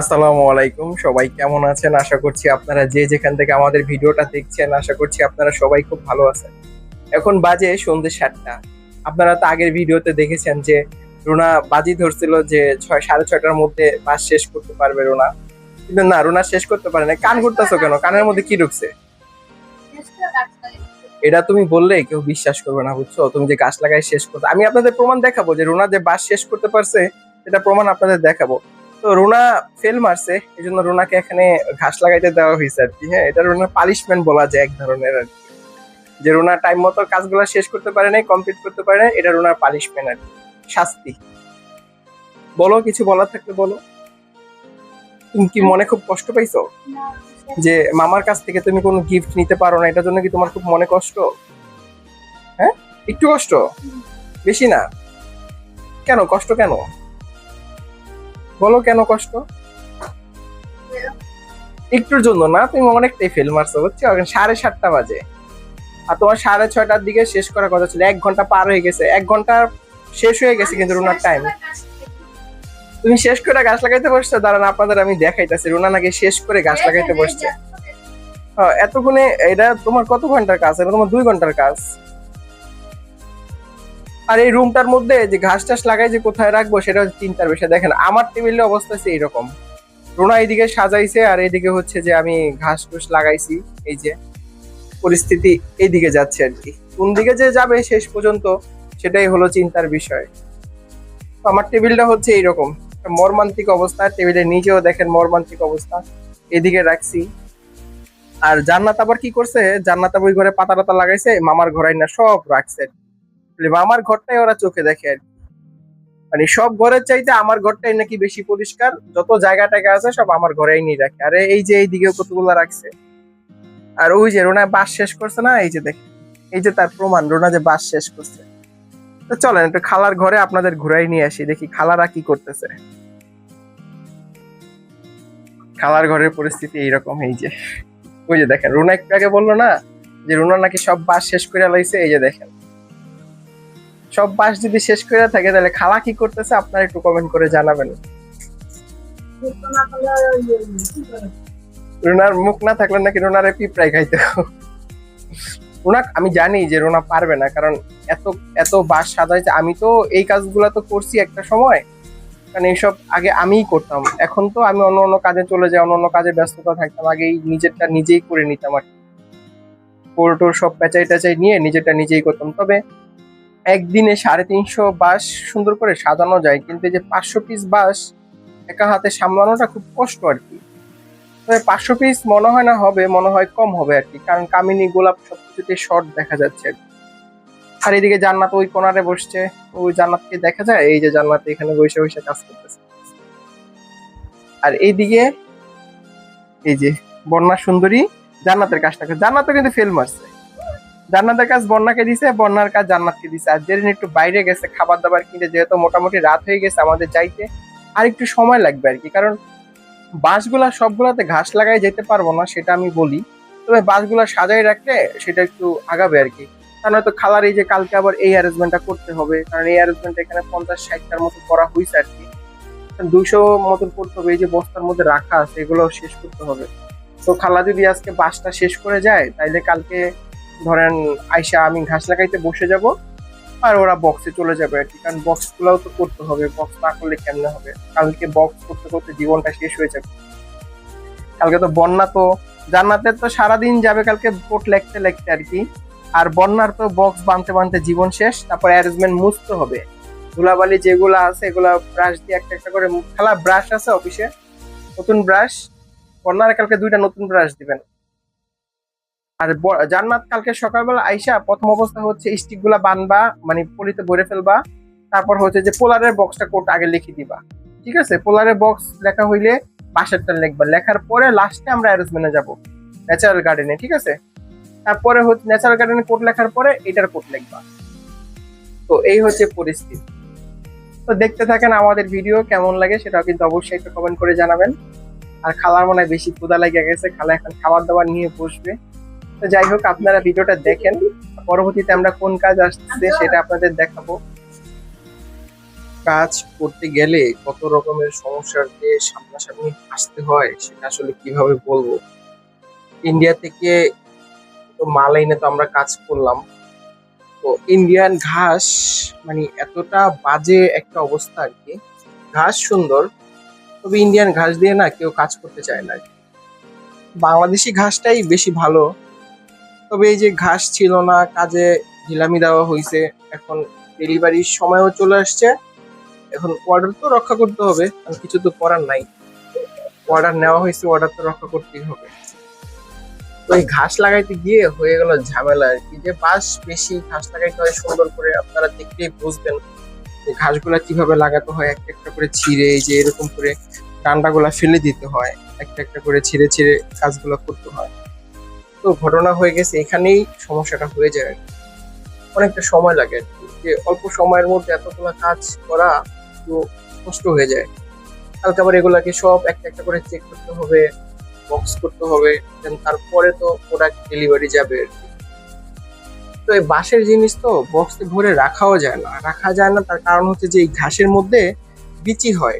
আসসালামু আলাইকুম। সবাই কেমন আছেন? আশা করছি আপনারা যে যেখান থেকে আমাদের ভিডিওটা দেখছেন, আশা করছি আপনারা সবাই খুব ভালো আছেন। এখন বাজে সন্ধ্যে সাতটা। আপনারা তো আগের ভিডিওতে দেখেছেন যে রুনা বাজি ধরছিল যে ছয়, সাড়ে ছয়টার মধ্যে বাস শেষ করতে পারবে রুনা। কিন্তু না, রুনা শেষ করতে পারে না কান করতেছো কেন? কানের মধ্যে কি ঢুকছে? এটা তুমি বললে কেউ বিশ্বাস করবে না, বুঝছ? তুমি যে গাছ লাগাই শেষ করতে আমি আপনাদের প্রমাণ দেখাবো যে রুনা যে বাস শেষ করতে পারছে, এটা প্রমাণ আপনাদের দেখাবো। তো রুনা ফেল মারছে এই জন্য রোনাকে এখানে ঘাস লাগাইতে দেওয়া হয়েছে আর কি। হ্যাঁ এটা রুনার পালিশমেন্ট বলা যায় এক ধরনের আর কি। যে রোনা টাইম মতো কাজগুলো শেষ করতে পারে নাই কমপ্লিট করতে পারে নাই এটা রোনার পালিশমেন্ট আর কি। শাস্তি। বলো কিছু বলার থাকলে বলো। তুমি কি মনে খুব কষ্ট পাইছো? যে মামার কাছ থেকে তুমি কোনো গিফট নিতে পারো না এটার জন্য কি তোমার খুব মনে কষ্ট? হ্যাঁ? একটু কষ্ট? বেশি না? কেন? কষ্ট কেন? বলো কেন কষ্ট? একটুর জন্য না তুমি অনেকটাই ফেল মারছো বুঝছ? এখন সাড়ে সাতটা বাজে। আর তোমার সাড়ে ছয়টার দিকে শেষ করার কথা ছিল এক ঘণ্টা পার হয়ে গেছে। এক ঘণ্টা শেষ হয়ে গেছে কিন্তু রুনার টাইম তুমি শেষ করে গাছ লাগাইতে বসছো? দাঁড়ান আপনাদের আমি দেখাইতেছি। রুনা নাকি শেষ করে গাছ লাগাইতে বসছে। হ্যাঁ, এতক্ষণে এটা তোমার কত ঘণ্টার কাজ? এটা তোমার দুই ঘণ্টার কাজ। আর এই রুমটার মধ্যে যে ঘাস টাস লাগাই যে কোথায় রাখব সেটা হচ্ছে চিন্তার বিষয়। দেখেন, আমার টেবিলের অবস্থা হচ্ছে এইরকম। রোনা এইদিকে সাজাইছে আর এইদিকে হচ্ছে যে আমি ঘাস টুস লাগাইছি, এই যে পরিস্থিতি এইদিকে যাচ্ছে আর কি। কোন দিকে যে যাবে শেষ পর্যন্ত সেটাই হলো চিন্তার বিষয়। তো আমার টেবিলটা হচ্ছে এইরকম। মর্মান্তিক অবস্থা, টেবিলের নিচেও দেখেন মর্মান্তিক অবস্থা, এদিকে রাখছি। আর জান্নাত আবার কি করছে? জান্নাত আবার ঘরে পাতা টাতা লাগাইছে, মামার ঘরাই না সব রাখছে। বলে, আমার ঘরটাই ওরা চোখে দেখে আর মানে সব ঘরের চাইতে আমার ঘরটাই নাকি বেশি পরিষ্কার। যত জায়গা টায়গা আছে সব আমার ঘরেই নিয়ে রাখে। আরে এই যে এই দিকে কতগুলো রাখছে। আর ওই যে রোনা বাস শেষ করছে না? এই যে দেখে এই যে তার প্রমাণ রোনা যে বাস শেষ করছে। তো চলেন একটু খালার ঘরে আপনাদের ঘুরাই নিয়ে আসি দেখি খালারা কি করতেছে। খালার ঘরের পরিস্থিতি এইরকম এই যে। ওই যে দেখেন রুনা একটু আগে বলল না যে রুনা নাকি সব বাস শেষ করে লাইছে এই যে দেখেন। সব বাস যদি শেষ করে থাকে, তাহলে খালা কি করতেছে? আপনারা একটু কমেন্ট করে জানাবেন। রুনার মুখ না থাকলে নাকি রুনারে পিঁপড়াই খাইতে রুনা আমি জানি যে রুনা পারবে না, কারণ এত এত বাস সাজাইছে। আমি তো এই কাজগুলো তো করছি একটা সময়। কারণ এইসব আগে আমিই করতাম। এখন তো আমি অন্য অন্য কাজে চলে যাই, অন্য অন্য কাজে ব্যস্ততা থাকতাম। আগে এই নিজেরটা নিজেই করে নিতাম আর কি। পোর্টোর সব পেঁচাই টেচাই নিয়ে নিজেরটা নিজেই করতাম। তবে একদিনে সাড়ে তিনশো বাস সুন্দর করে সাজানো যায়, কিন্তু যে পাঁচশো পিস বাস একা হাতে সামলানোটা খুব কষ্ট আর কি। তবে পাঁচশো পিস মনে হয় না হবে, মনে হয় কম হবে আর কি, কারণ কামিনী গোলাপ সবকিছুতে শর্ট দেখা যাচ্ছে। আর এদিকে জান্নাত ওই কোনারে বসছে, ওই জান্নাতকে দেখা যায়, এই যে জান্নাত এখানে বসে বসে কাজ করতেছে। আর এইদিকে এই যে বন্যা সুন্দরী জান্নাতের কাজটা জান্নাতও কিন্তু ফেল মারছে। জান্নাতের কাজ বন্যাকে দিছে, বন্যার কাজ জান্নাতকে দিছে। আর যেদিন একটু বাইরে গেছে খাবার দাবার কিনে যেহেতু মোটামুটি রাত হয়ে গেছে আমাদের যাইতে, আর একটু সময় লাগবে আর কি। কারণ বাঁশগুলা সবগুলাতে ঘাস লাগাই যেতে পারব না, সেটা আমি বলি। তবে বাঁশগুলা সাজাই রাখলে সেটা একটু আগাবে আর কি। কারণ হয়তো খালার এই যে কালকে আবার এই অ্যারেঞ্জমেন্টটা করতে হবে, কারণ এই অ্যারেঞ্জমেন্ট এখানে পঞ্চাশ, ষাটটার মতো করা হয়েছে আর কি। দুইশো মতন করতে হবে, এই যে বস্তার মধ্যে রাখা আছে এগুলো শেষ করতে হবে। তো খালা যদি আজকে বাসটা শেষ করে যায়, তাইলে কালকে ধরেন আইসা আমি ঘাস লাগাইতে বসে যাব, আর ওরা বক্সে চলে যাবে আর কি। কারণ বক্স গুলাও তো করতে হবে বক্স না করলে কেমনে হবে? কালকে বক্স করতে করতে জীবনটা শেষ হয়ে যাবে। কালকে তো বন্যা তো জান্নাতের তো সারাদিন যাবে কালকে পোট লেখতে লেখতে আর কি। আর বন্যার তো বক্স বানতে বানতে জীবন শেষ, তারপর অ্যারেঞ্জমেন্ট মুছতে হবে। ধুলাবালি যেগুলো আছে, এগুলা ব্রাশ দিয়ে একটা একটা করে, খেলা ব্রাশ আছে অফিসে নতুন ব্রাশ বন্যার কালকে দুইটা নতুন ব্রাশ দিবেন। আর জান্নাত কালকে সকালবেলা আইসা প্রথম অবস্থা হচ্ছে স্টিকগুলা বানবা মানে পলিতে ভরে ফেলবা। তারপর হচ্ছে যে পোলারের বক্সটা কোট আগে লিখে দিবা। ঠিক আছে? পোলারের বক্স লেখা হইলে পাশেরটা লিখবা। লেখার পরে লাস্টে আমরা অ্যারেঞ্জমেন্টে যাব। ন্যাচারাল গার্ডেনে ঠিক আছে? তারপরে হচ্ছে ন্যাচারাল গার্ডেনে কোট লেখার পরে এটার কোট লিখবা। তো এই হচ্ছে পরিস্থিতি। তো দেখতে থাকেন আমাদের ভিডিও কেমন লাগে সেটা কিন্তু অবশ্যই একটু কমেন্ট করে জানাবেন। আর খালার মনে হয় বেশি ক্ষুদা লেগে গেছে। খালা এখন খাবার দাবার নিয়ে বসবে। তো যাই হোক, আপনারা ভিডিওটা দেখেন। পরবর্তীতে আমরা কোন কাজ আসছে সেটা আপনাদের দেখাবো। কাজ করতে গেলে কত রকমের সমস্যার যে সামনাসামনি আসতে হয়, সেটা আসলে কীভাবে বলব? ইন্ডিয়া থেকে তো মাল এনে তো আমরা কাজ করলাম। তো ইন্ডিয়ান ঘাস মানে এতটা বাজে একটা অবস্থা আর কি। ঘাস সুন্দর, তবে ইন্ডিয়ান ঘাস দিয়ে না কেউ কাজ করতে চায় না বাংলাদেশি ঘাসটাই বেশি ভালো। তবে এই যে ঘাস ছিল না, কাজে ঢিলামি দেওয়া হয়েছে এখন ডেলিভারির সময়ও চলে আসছে। এখন অর্ডার তো রক্ষা করতে হবে আর কিছু তো করার নাই। অর্ডার নেওয়া হয়েছে অর্ডার তো রক্ষা করতেই হবে। এই ঘাস লাগাইতে গিয়ে হয়ে গেল ঝামেলা আর কি। যে বাস বেশি ঘাস লাগাইতে হয়, সুন্দর করে আপনারা দেখলেই বুঝবেন ঘাসগুলা কীভাবে লাগাতে হয়। একটা একটা করে ছিঁড়ে, এই যে এরকম করে ডান্ডাগুলা ফেলে দিতে হয়। একটা একটা করে ছিঁড়ে ছিঁড়ে কাজগুলো করতে হয়। তো ঘটনা হয়ে গেছে, এখানেই সমস্যাটা হয়ে যায় অনেকটা সময় লাগে যে অল্প সময়ের মধ্যে এতগুলো কাজ করা একটু কষ্ট হয়ে যায়। কালকে আবার এগুলাকে সব একটা একটা করে চেক করতে হবে বক্স করতে হবে দেন তারপরে তো প্রোডাক্ট ডেলিভারি যাবে তো এই বাঁশের জিনিস তো বক্সে ভরে রাখাও যায় না। রাখা যায় না, তার কারণ হচ্ছে যে এই ঘাসের মধ্যে বিচি হয়।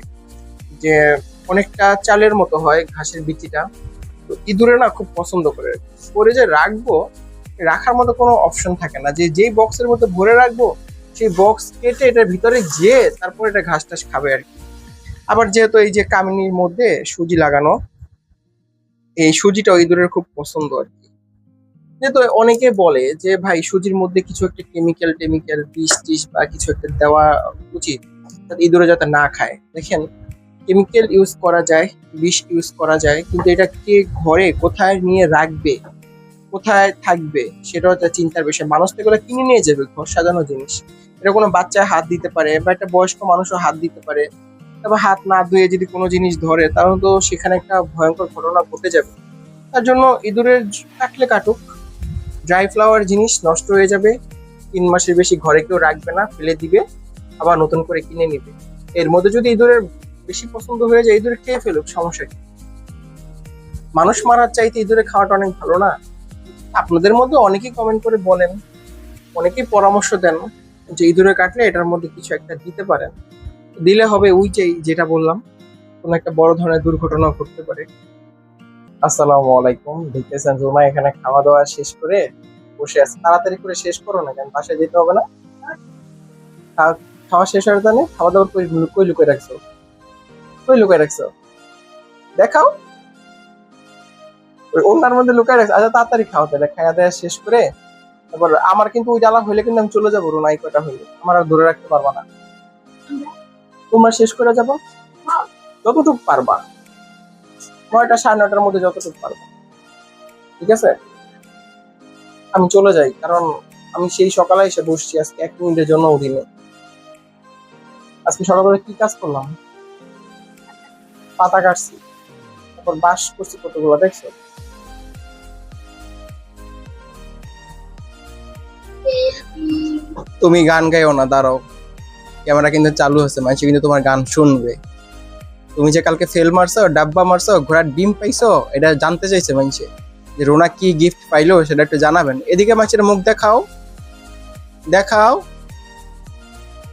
যে অনেকটা চালের মতো হয় ঘাসের বিচিটা। ইঁদুরে না খুব পছন্দ করে। করে যে রাখব, রাখার মতো কোনো অপশন থাকে না। যে যেই বক্সের মধ্যে ভরে রাখব, সেই বক্স কেটে এটার ভিতরে যেয়ে তারপর এটা ঘাস টাস খাবে আর কি। আবার যেহেতু এই যে কামিনীর মধ্যে সুজি লাগানো, এই সুজিটা ইঁদুরের খুব পছন্দ আর কি। যেহেতু অনেকে বলে যে, ভাই, সুজির মধ্যে কিছু একটা কেমিক্যাল টেমিক্যাল বিষ টিস বা কিছু একটা দেওয়া উচিত ইঁদুরে যাতে না খায়। দেখেন কেমিক্যাল ইউজ করা যায়, বিষ ইউজ করা যায়, কিন্তু এটা কে ঘরে কোথায় নিয়ে রাখবে, কোথায় থাকবে, সেটাও একটা চিন্তার বিষয়। মানুষ তো এগুলো কিনে নিয়ে যাবে, ঘর সাজানো জিনিস। এটা কোনো বাচ্চা হাত দিতে পারে, বা একটা বয়স্ক মানুষও হাত দিতে পারে। তারপর হাত না ধুয়ে যদি কোনো জিনিস ধরে, তাহলে তো সেখানে একটা ভয়ঙ্কর ঘটনা ঘটে যাবে। তার জন্য ইঁদুরের কাটলে কাটুক। ড্রাই ফ্লাওয়ার জিনিস নষ্ট হয়ে যাবে। তিন মাসের বেশি ঘরে কেউ রাখবে না, ফেলে দিবে, আবার নতুন করে কিনে নিবে। এর মধ্যে যদি ইঁদুরের বেশি পছন্দ হয়ে যায়, ইঁদুরে খেয়ে ফেলুক, সমস্যা কি? মানুষ মারার চাইতে ইঁদুরে খাওয়াটা অনেক ভালো না? আপনাদের মধ্যে অনেকেই কমেন্ট করে বলেন, অনেকেই পরামর্শ দেন যে ইঁদুরে কাটলে এটার মধ্যে কিছু একটা দিতে পারেন। দিলে হবে ওই যে, যেটা বললাম, কোনো একটা বড় ধরনের দুর্ঘটনা ঘটতে পারে। আসসালামু আলাইকুম, দেখতেছেন রুমা এখানে খাওয়া দাওয়া শেষ করে বসে আছে। তাড়াতাড়ি করে শেষ করো না কেন? বাসায় যেতে হবে না? খাওয়া শেষ হওয়ার জানে খাওয়া দাওয়া কই কই লুকিয়ে রাখছো? কই লুকিয়ে রাখছো? দেখাও। ওই ওনার মধ্যে লুকিয়ে রাখছো। আচ্ছা তাড়াতাড়ি খাও তাহলে। খাওয়া দাওয়া শেষ করে তারপর আমার কিন্তু ওই ডালা হইলে কিন্তু আমি চলে যাব রুনাই কটা হইলে। আমার আর ধরে রাখতে পারবা না। তোমরা শেষ করে যাব? যতটুকু পারবা। নয়টা সাড়ে নয়টার মধ্যে যতটুকু পারবা। ঠিক আছে? আমি চলে যাই কারণ আমি সেই সকালে এসে বসছি। আজকে এক মিনিটের জন্য উঠিনি আজকে সকালবেলা কি কাজ করলাম? পাতা কাটছি। তারপর বাস করছি কতগুলো, দেখছ? তুমি গান গাইও না, দাঁড়াও। ক্যামেরা কিন্তু চালু হচ্ছে মানুষ কিন্তু তোমার গান শুনবে। তুমি যে কালকে ফেল মারছো, ডাব্বা মারছো, ঘোড়ার ডিম পাইছো, এটা জানতে চাইছে মানুষে যে রোনা কি গিফট পাইলো, সেটা একটু জানাবেন। এদিকে মানুষের মুখ দেখাও। দেখাও।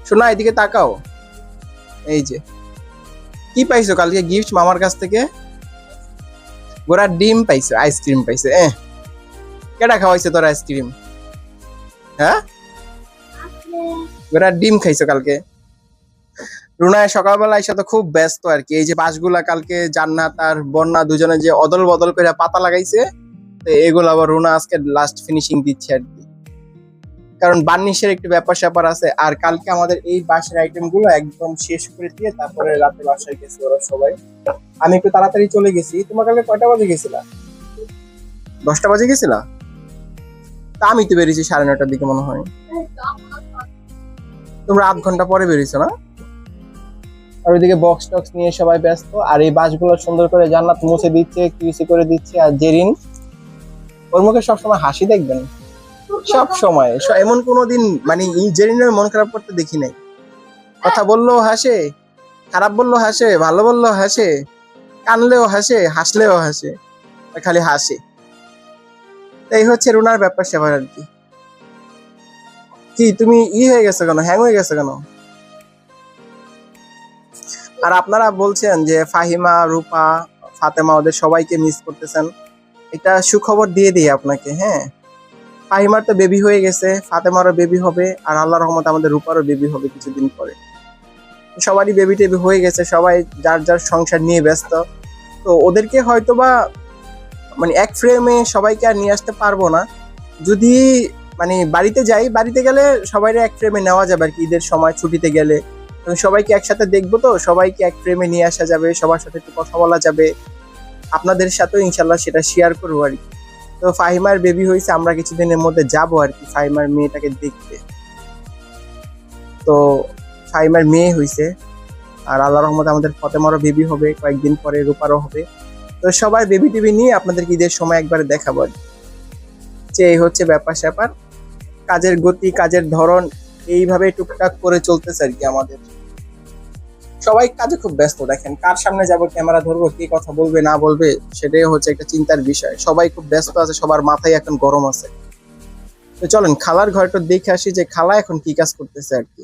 শোনা, এদিকে তাকাও। এই যে। কি পাইছো? কালকে গিফট মামার কাছ থেকে? ঘোড়ার ডিম পাইছো আইসক্রিম পাইছো এ কেটা খাওয়াইছে তোর আইসক্রিম হ্যাঁ ঘোড়ার ডিম খাইছো কালকে। রুনায় সকালবেলা এসে তো খুব ব্যস্ত আর কি। এই যে বাসগুলা কালকে জান্নাত আর বন্যা দুজনে যে অদল বদল করে পাতা লাগাইছে, তো এগুলো আবার রুনা আজকে লাস্ট ফিনিশিং দিচ্ছে আর কি। কারণ বার্নিশের একটু ব্যাপার স্যাপার আছে, আর কালকে আমাদের এই বাসের আইটেমগুলো একদম শেষ করে দিয়ে তারপরে রাতে বাসায় গেছি ওরা সবাই। আমি একটু তাড়াতাড়ি চলে গেছি। তোমার কালকে কয়টা বাজে গেছিলা? দশটা বাজে গেছিলা? তা আমি তো বেরিয়েছি সাড়ে নটার দিকে মনে হয়। তোমরা আধ ঘণ্টা পরে বেরিয়েছো না? আর ওইদিকে বক্স টক্স নিয়ে সবাই ব্যস্ত, আর এই বাসগুলো সুন্দর করে জান্নাত মুছে দিচ্ছে কিউসি করে দিচ্ছে, আর জেরিন, ওর মুখে সবসময় হাসি দেখবেন। সব সময়। এমন কোনো দিন মানে জেরিনের মন খারাপ করতে দেখি নাই। কথা বললেও হাসে, খারাপ বলল হাসে, ভালো বলল হাসে, কানলেও হাসে, হাসলেও হাসে খালি হাসে। এই হচ্ছে রুনার ব্যাপার স্যাপার আর কি। কি, তুমি ই হয়ে গেছো কেন? হ্যাং হয়ে গেছো কেন? আর আপনারা বলছেন যে ফাহিমা, রূপা, ফাতেমা, ওদের সবাইকে মিস করতেছেন। এটা সুখবর দিয়ে দিই আপনাকে হ্যাঁ? ফাহিমার তো বেবি হয়ে গেছে, ফাতেমারও বেবি হবে, আর আল্লাহ রহমত আমাদের রূপারও বেবি হবে কিছুদিন পরে। সবারই বেবি টেবি হয়ে গেছে, সবাই যার যার সংসার নিয়ে ব্যস্ত। তো ওদেরকে হয়তো বা মানে এক ফ্রেমে সবাইকে আর নিয়ে আসতে পারব না। যদি মানে বাড়িতে যাই, বাড়িতে গেলে সবাই এক ফ্রেমে নেওয়া যাবে আর কি, ঈদের সময় ছুটিতে গেলে। সবাইকে একসাথে দেখব তো, সবাইকে এক ফ্রেমে নিয়ে আসা যাবে, সবার সাথে একটু কথা বলা যাবে। আপনাদের সাথেও ইনশাল্লাহ সেটা শেয়ার করব আর কি। তো ফাহিমার বেবি হয়েছে, আমরা কিছুদিনের মধ্যে যাব আর কি, ফাহিমার মেয়েটাকে দেখতে। তো ফাহিমার মেয়ে হয়েছে, আর আল্লাহ রহমত আমাদের ফতেমারও বেবি হবে, কয়েকদিন পরে রূপারও হবে। তো সবার বেবি টেবি নিয়ে আপনাদেরকে ঈদের সময় একবারে দেখাবো আর যে এই হচ্ছে ব্যাপার স্যাপার, কাজের গতি, কাজের ধরন এইভাবে টুকটাক করে চলতেছে আর কি আমাদের। সবাই কাজে খুব ব্যস্ত, দেখেন কার সামনে যাব, ক্যামেরা ধরবো, কে কথা বলবে, না বলবে, সেটাই হচ্ছে একটা চিন্তার বিষয়। সবাই খুব ব্যস্ত আছে, সবার মাথায় এখন গরম আছে। তো চলেন, খালার ঘরটা দেখে আসি যে খালা এখন কি কাজ করতেছে আর কি।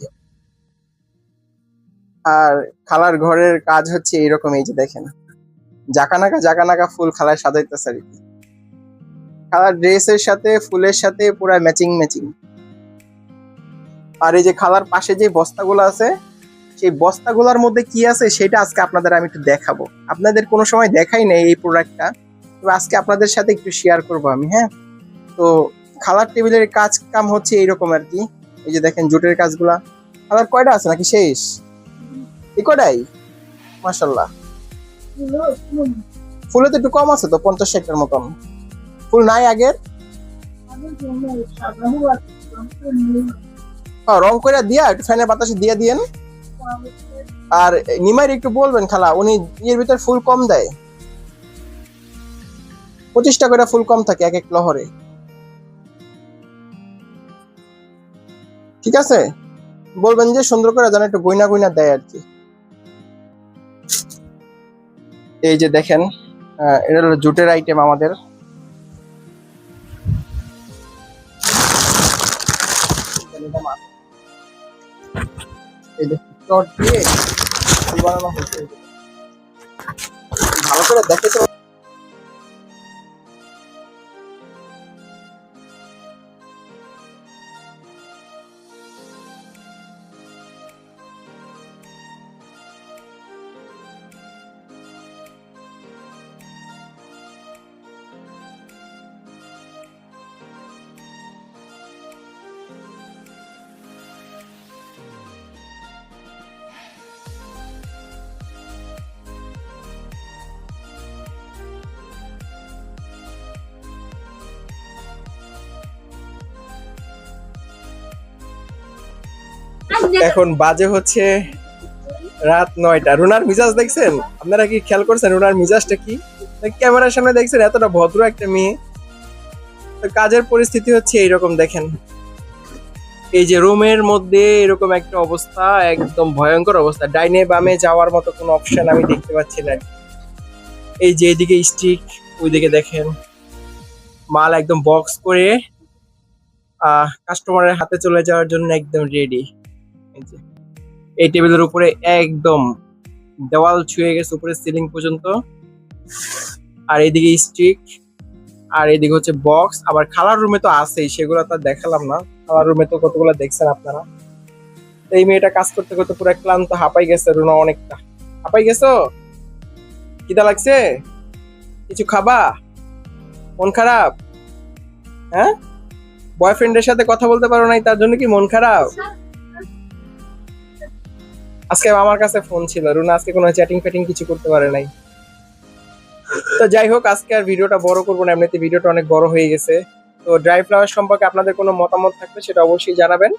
আর খালার ঘরের কাজ হচ্ছে এইরকম, এই যে দেখেন। জাকানাকা জাকানাকা ফুল খালায় সাজাইতেছে আর কি। খালার ড্রেসের সাথে, ফুলের সাথে পুরা ম্যাচিং ম্যাচিং আর এই যে খালার পাশে যে বস্তাগুলো আছে সেই বস্তাগুলোর মধ্যে কি আছে সেটা আজকে আপনাদের আমি একটু দেখাবো। আপনাদের কোনো সময় দেখাই নাই এই প্রোডাক্টটা তো আজকে আপনাদের সাথে একটু শেয়ার করব আমি হ্যাঁ? তো খালার টেবিলের কাজ কাম হচ্ছে এইরকম আর কি। এই যে দেখেন জুটের কাজগুলা। খালার কয়টা আছে নাকি শেষ? এই কয়টাই মাসাল্লাহ ফুলে তো একটু কম আছে তো পঞ্চাশ ষাটের মতন। ফুল নাই আগের? হ্যাঁ, রং করে দিয়া একটু ফ্যানের বাতাসে দিয়ে দিয়েন। আর নিমাইর একটু বলবেন খালা, উনি ইয়ের ভিতর ফুল কম দেয়। পঁচিশটা করে ফুল কম থাকে এক এক লহরে। ঠিক আছে? বলবেন যে সুন্দর করে যেন একটু গয়না গয়না দেয় আর কি। এই যে দেখেন এটা হলো জুটের আইটেম আমাদের। এই দেখুন। চট দিয়ে বানানো হচ্ছে। ভালো করে দেখে তো এখন বাজে হচ্ছে রাত নয়টা। রুনার মিজাজ দেখছেন? আপনারা কি খেয়াল করছেন? রুনার মিজাজটা কি? ক্যামেরার সামনে দেখছেন, এতটা ভদ্র একটা মেয়ে। কাজের পরিস্থিতি হচ্ছে এইরকম, দেখেন। এই যে রুমের মধ্যে এরকম একটা অবস্থা, একদম ভয়ঙ্কর অবস্থা। ডাইনে বামে যাওয়ার মতো কোনো অপশন আমি দেখতে পাচ্ছি না। এই যে এদিকে স্টিক ওইদিকে দেখেন। মাল একদম বক্স করে, আহ কাস্টমারের হাতে চলে যাওয়ার জন্য একদম রেডি এই টেবিলের উপরে একদম দেওয়াল ছুঁয়ে গেছে উপরে সিলিং পর্যন্ত। আর এইদিকে স্টিক আর এইদিকে হচ্ছে বক্স আবার খালার রুমে তো আছেই, সেগুলো তো দেখালাম না। খালার রুমে তো কতগুলো দেখছেন আপনারা? এই মেয়েটা কাজ করতে করতে পুরো ক্লান্ত, হাঁপাই গেছে রুনা অনেকটা। হাঁপাই গেছো? কিদা লাগছে? কিছু খাবা? মন খারাপ? হ্যাঁ? বয়ফ্রেন্ডের সাথে কথা বলতে পারো নাই, তার জন্য কি মন খারাপ? আজকে আমার কাছে ফোন ছিল, রুনা আজকে কোনো চ্যাটিং ফ্যাটিং কিছু করতে পারে নাই। তো যাই হোক, আজকে আর ভিডিওটা বড় করব না, এমনিতে ভিডিওটা অনেক বড় হয়ে গেছে। তো ড্রাই ফ্লাওয়ার সম্পর্কে আপনাদের কোনো মতামত থাকলে সেটা অবশ্যই জানাবেন।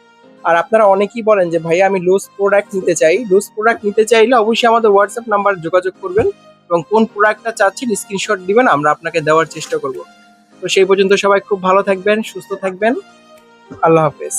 আর আপনারা অনেকেই বলেন যে, ভাইয়া, আমি লুজ প্রোডাক্ট নিতে চাই। লুজ প্রোডাক্ট নিতে চাইলে অবশ্যই আমাদের হোয়াটসঅ্যাপ নাম্বার যোগাযোগ করবেন এবং কোন প্রোডাক্টটা চাচ্ছেন স্ক্রিনশট দিবেন, আমরা আপনাকে দেওয়ার চেষ্টা করব। তো সেই পর্যন্ত সবাই খুব ভালো থাকবেন, সুস্থ থাকবেন। আল্লাহ হাফেজ।